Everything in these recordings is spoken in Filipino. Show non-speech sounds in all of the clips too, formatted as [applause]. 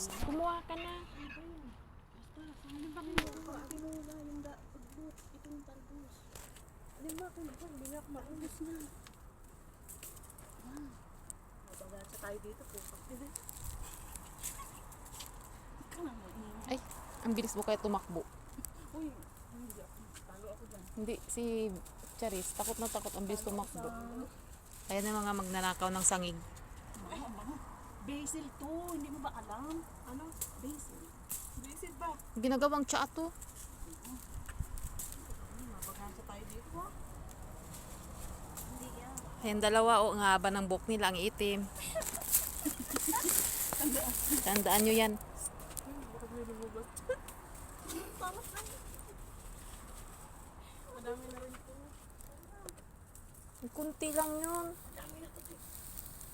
Kumuha ka na. Hindi ba, kung ba, hindi nga maubos na. Ah, mabagasa tayo dito po. Ay, ang bilis mo kaya tumakbo. Uy, hindi ako. Ako dyan. Hindi, si Charis, takot na takot ang bilis tumakbo. Kaya na mga magnanakaw ng sangig. Basil to, hindi mo ba alam? Ano? Basil. Basil ba? Ginagawang tsa to. Ay, mabagasa tayo dito. Hindi yan. Yung dalawa, o ang haba ng buhok nila, ang itim. [laughs] Tandaan nyo yan. Baka may lumabas. Tamas na yun. Madami na rin to. Kunti lang yun. Madami na to.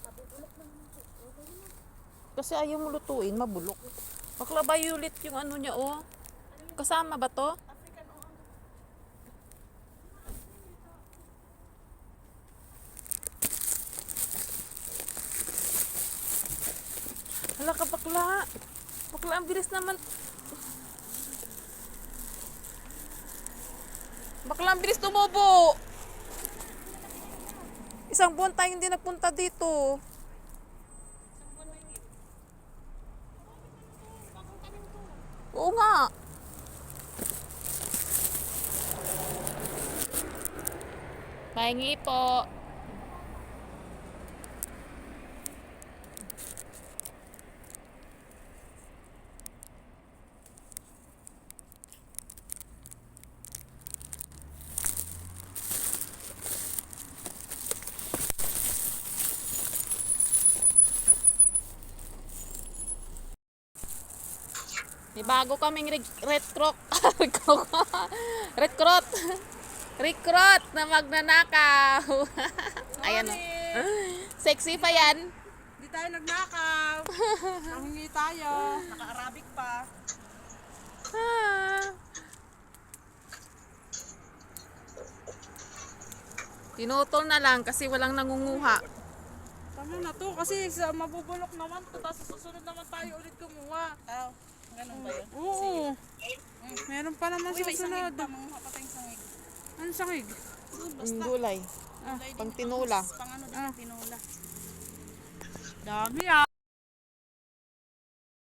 Mabubulok na naman to. Okay na. Kasi ayaw mo lutuin, mabulok. Bakla violet yung ano niya, oh. Kasama ba to? Hala ka bakla. Bakla, ang bilis naman. Bakla, ang bilis tumubo. Isang buwan tayong hindi napunta dito. Nga. Pahingi po. May bago kaming re- retrok. Recruit. Recruit na magnanakaw. [laughs] Ayan. Sexy pa yan. Hindi tayo nagnakaw. Nanghingi tayo. Naka-Arabic pa. Ah. Tinutol na lang kasi walang nangunguha. Tama na to kasi sa mabubulok naman to. Tapos susunod naman tayo ulit kumuha. Oh, ganun ba yun? Oo. Meron pa naman susunod. Manguha pa tayong sangig. Ano sangig? Ang gulay. Ah, Pang tinula. Pang ano din, tinula. Dami ah.